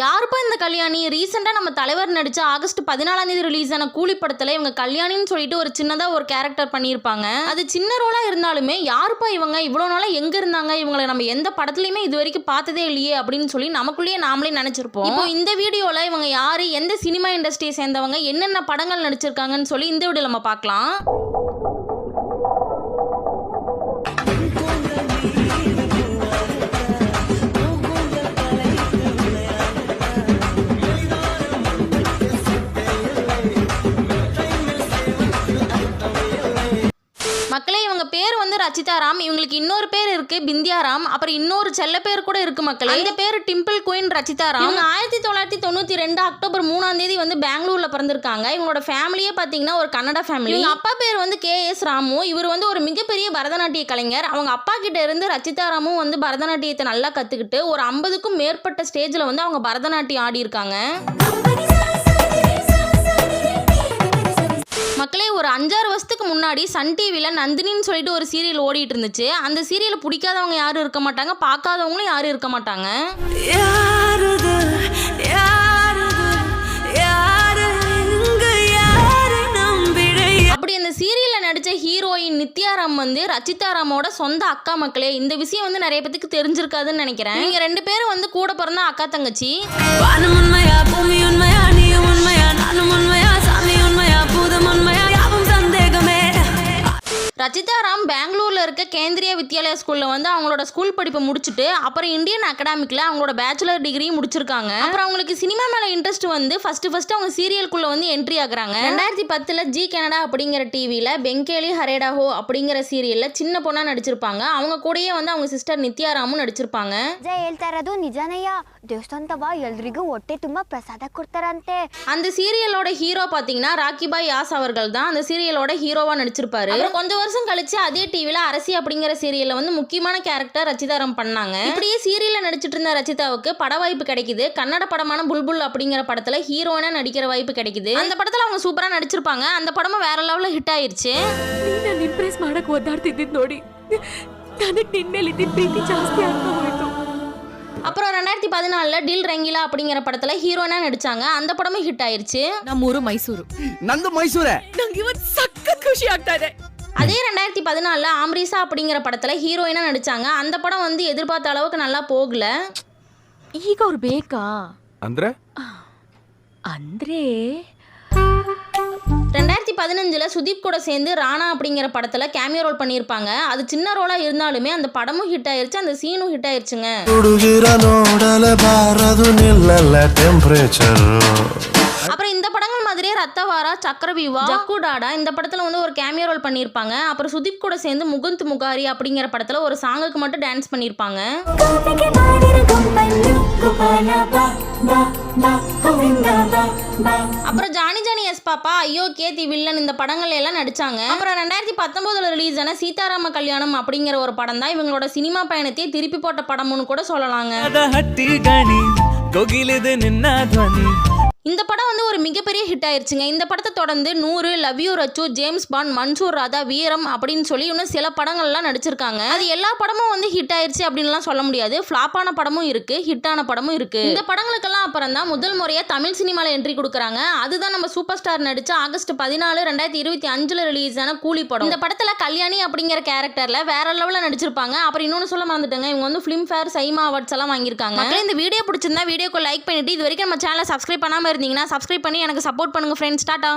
யாருப்பா இந்த கல்யாணி? ரீசெண்டாக நம்ம தலைவர் நடித்த ஆகஸ்ட் பதினாலாம் தேதி ரிலீஸ் ஆன கூலி படத்தில் இவங்க கல்யாணின்னு சொல்லிட்டு ஒரு சின்னதாக ஒரு கேரக்டர் பண்ணியிருப்பாங்க. அது சின்ன ரோலாக இருந்தாலுமே யாருப்பா இவங்க? இவ்வளோ நாளாக எங்கே இருந்தாங்க? இவங்களை நம்ம எந்த படத்துலையுமே இது வரைக்கும் பார்த்ததே இல்லையே அப்படின்னு சொல்லி நமக்குள்ளேயே நாமளே நினச்சிருப்போம். இப்போ இந்த வீடியோவில் இவங்க யார்? எந்த சினிமா இண்டஸ்ட்ரியை சேர்ந்தவங்க? என்னென்ன படங்கள் நடிச்சிருக்காங்கன்னு சொல்லி இந்த வீடியோ நம்ம பார்க்கலாம். இவங்க பேர் வந்து ரச்சிதாராம் இவங்களுக்கு இன்னொரு பேர் இருக்கு பிந்தியாராம் அப்புறம் இன்னொரு செல்ல பேர் கூட இருக்கு மக்களே. இந்த பேர் டிம்பிள் குயின் ரச்சிதாராம் இவங்க ஆயிரத்தி தொள்ளாயிரத்தி தொண்ணூத்தி ரெண்டு அக்டோபர் மூணாம் தேதி வந்து பெங்களூர்ல பிறந்திருக்காங்க. இவங்களோட ஃபேமிலியே பாத்தீங்கன்னா ஒரு கன்னட ஃபேமிலி அப்பா பேர் வந்து கே எஸ் ராமு. இவர் வந்து ஒரு மிகப்பெரிய பரதநாட்டிய கலைஞர். அவங்க அப்பா கிட்ட இருந்து ரச்சிதாராமும் வந்து பரதநாட்டியத்தை நல்லா கத்துக்கிட்டு ஒரு ஐம்பதுக்கும் மேற்பட்ட ஸ்டேஜ்ல வந்து அவங்க பரதநாட்டியம் ஆடி இருக்காங்க மக்களே ஒரு அஞ்சாறு வருஷத்துக்கு முன்னாடி சன் டிவியில் நந்தினின்னு சொல்லிட்டு ஒரு சீரியல் ஓடிட்டு இருந்துச்சு அந்த சீரியலை பிடிக்காதவங்க யாரும் இருக்க மாட்டாங்க பார்க்காதவங்களும் யாரும் இருக்க மாட்டாங்க. அப்படி அந்த சீரியலில் நடித்த ஹீரோயின் நித்யாராம் வந்து ரச்சிதாராமோட சொந்த அக்கா மக்களே இந்த விஷயம் வந்து நிறைய பேத்துக்கு தெரிஞ்சிருக்காதுன்னு நினைக்கிறேன். இவங்க ரெண்டு பேரும் வந்து கூட பிறந்த அக்கா தங்கச்சி. ரச்சிதாராம் பெங்களூர்ல இருக்க கேந்திரிய வித்யாலயா ஸ்கூல்ல வந்து அவங்களோட ஸ்கூல் படிப்பை முடிச்சுட்டு அப்புறம் இந்தியன் அகாடமிக்ல அவங்களோட பேச்சுலர் டிகிரி முடிச்சிருக்காங்க அப்புறம் அவங்களுக்கு சினிமா மேல இன்ட்ரெஸ்ட் வந்து ஃபர்ஸ்ட் ஃபர்ஸ்ட் அவங்க சீரியலுக்குள்ள வந்து என்ட்ரி ஆகுறாங்க ரெண்டாயிரத்தி பத்துல ஜி கனடா அப்படிங்கிற டிவில பெங்கேலி ஹரேடாஹோ அப்படிங்கிற சீரியல்ல சின்ன பொண்ணா நடிச்சிருப்பாங்க அவங்க கூடயே வந்து அவங்க சிஸ்டர் நித்யாராமும் நடிச்சிருப்பாங்க ನಿಜ ಹೇಳ್ತಾ ಇರೋದು ನಿಜನಯ್ಯ ದೇವಸ್ಥಾನದವ ಎಲ್ರಿಗೂ ಹೊಟ್ಟೆ ತುಂಬಾ ಪ್ರಸಾದ ಕೊಡ್ತಾರಂತೆ அந்த சீரியலோட ஹீரோ பாத்தீங்கன்னா ராக்கிபாய் யாஸ் அவர்கள் தான் அந்த சீரியலோட ஹீரோவா நடிச்சிருப்பாரு அப்புறம் கொஞ்சம் வருஷம் கழிச்சு அதே டிவில அரசி அப்படிங்கிற சீரியல்ல வந்து முக்கியமான கேரக்டர் ரச்சிதாராம் பண்ணாங்க இப்படியே சீரியல்ல நடிச்சிட்டு இருந்த ரச்சிதாவுக்கு பட வாய்ப்பு கிடைக்குது கன்னட படமான புல்புல் அப்படிங்கிற படத்துல ஹீரோயினா நடிக்கிற வாய்ப்பு கிடைக்குது அந்த படத்துல அவங்க சூப்பரா நடிச்சிருப்பாங்க அந்த படமும் வேற லெவல்ல ஹிட் ஆயிருச்சு ನೀನ್ ಇಂಪ್ರೆಸ್ ಮಾಡಕ್ ಒದ್ದಾಡ್ತಿದ್ದಿದ್ ನೋಡಿ ನನಗ್ ನಿನ್ ಮೇಲೆ ಇದ್ದಿದ್ ಪ್ರೀತಿ ಜಾಸ್ತಿ ಆಗ್ತಾ ಹೋಯ್ತು அப்புறம் ரெண்டாயிரத்தி பதினாலுல டில் ரங்கிலா அப்படிங்கிற படத்துல ஹீரோயினா நடிச்சாங்க அந்த படமும் ஹிட் ஆயிருச்சு ನಮ್ಮೂರು ಮೈಸೂರು ನಂದು ಮೈಸೂರೇ ನಂಗೆ ಇವತ್ ಸಖತ್ ಖುಷಿ ಆಗ್ತಾ ಇದೆ அதே ரெண்டாயிரத்தி பதினாலில் ஆம்ரிசா அப்படிங்கிற படத்தில் ஹீரோயினாக நடித்தாங்க அந்த படம் வந்து எதிர்பார்த்த அளவுக்கு நல்லா போகல. ஈகோ ஒரு பேக்கா? அந்திரே? அந்திரே. ரெண்டாயிரத்தி பதினஞ்சில் சுதீப் கூட சேர்ந்து ராணா அப்படிங்கிற படத்தில் கேமியோ ரோல் பண்ணியிருப்பாங்க. அது சின்ன ரோலாக இருந்தாலுமே அந்த படமும் ஹிட் ஆயிருச்சு அந்த சீனும் ஹிட் ஆயிருச்சுங்க. அப்புறம் இந்த படங்கள் மாதிரியே ரத்தவாரா சக்கரவிவா ஜக்கு டாடா இந்த படத்தில் வந்து ஒரு கேமியோ ரோல் பண்ணியிருப்பாங்க. அப்புறம் சுதீப் கூட சேர்ந்து முகுந்த் முகாரி அப்படிங்கிற படத்தில் ஒரு சாங்குக்கு மட்டும் டான்ஸ் பண்ணியிருப்பாங்க. அப்புறம் ஜானி ஜானி எஸ் பாப்பா ஐயோ கேதி வில்லன் இந்த படங்கள் எல்லாம் நடிச்சாங்க. அப்புறம் ரெண்டாயிரத்தி பத்தொன்பதுல ரிலீஸ் ஆன சீதாராம கல்யாணம் அப்படிங்கிற ஒரு படம் தான் இவங்களோட சினிமா பயணத்தை திருப்பி போட்ட படம்னு கூட சொல்லலாங்க. இந்த படம் வந்து ஒரு மிகப்பெரிய ஹிட் ஆயிடுச்சுங்க இந்த படத்தை தொடர்ந்து நூறு love you Rachu James Bond Mansoor Radha Veeram அப்படின்னு சொல்லி இன்னும் சில படங்கள்லாம் நடிச்சிருக்காங்க. அது எல்லா படமும் வந்து ஹிட் ஆயிடுச்சு அப்படின்லாம் சொல்ல முடியாது. ஃப்ளாப்பான படமும் இருக்கு ஹிட்டான படமும் இருக்கு. இந்த படங்களுக்கெல்லாம் அப்புறம் தான் முதல் முறையாக தமிழ் சினிமாவில் என்ட்ரி கொடுக்குறாங்க. அதுதான் நம்ம சூப்பர் ஸ்டார் நடிச்ச ஆகஸ்ட் பதினாலு ரெண்டாயிரத்தி இருபத்தி அஞ்சில் ரிலீஸ் ஆன கூலி படம். இந்த படத்தில் கல்யாணி அப்படிங்கிற கேரக்டரில் வேற லெவலில் நடிச்சிருப்பாங்க. அப்புறம் இன்னொன்று சொல்ல மறந்துட்டாங்க. இவங்க வந்து ஃபிலிம் ஃபேர் சைமா அவார்ட்ஸ் எல்லாம் வாங்கியிருக்காங்க. இந்த வீடியோ பிடிச்சிருந்தா வீடியோக்கு லைக் பண்ணிட்டு இது வரைக்கும் நம்ம சேனலை சப்ஸ்கிரைப் பண்ணாமல் பண்ணாம இருந்தீங்கன்னா சப்ஸ்கிரைப் பண்ணி எனக்கு சப்போர்ட் பண்ணுங்க ஃப்ரெண்ட்ஸ் டாட்டா.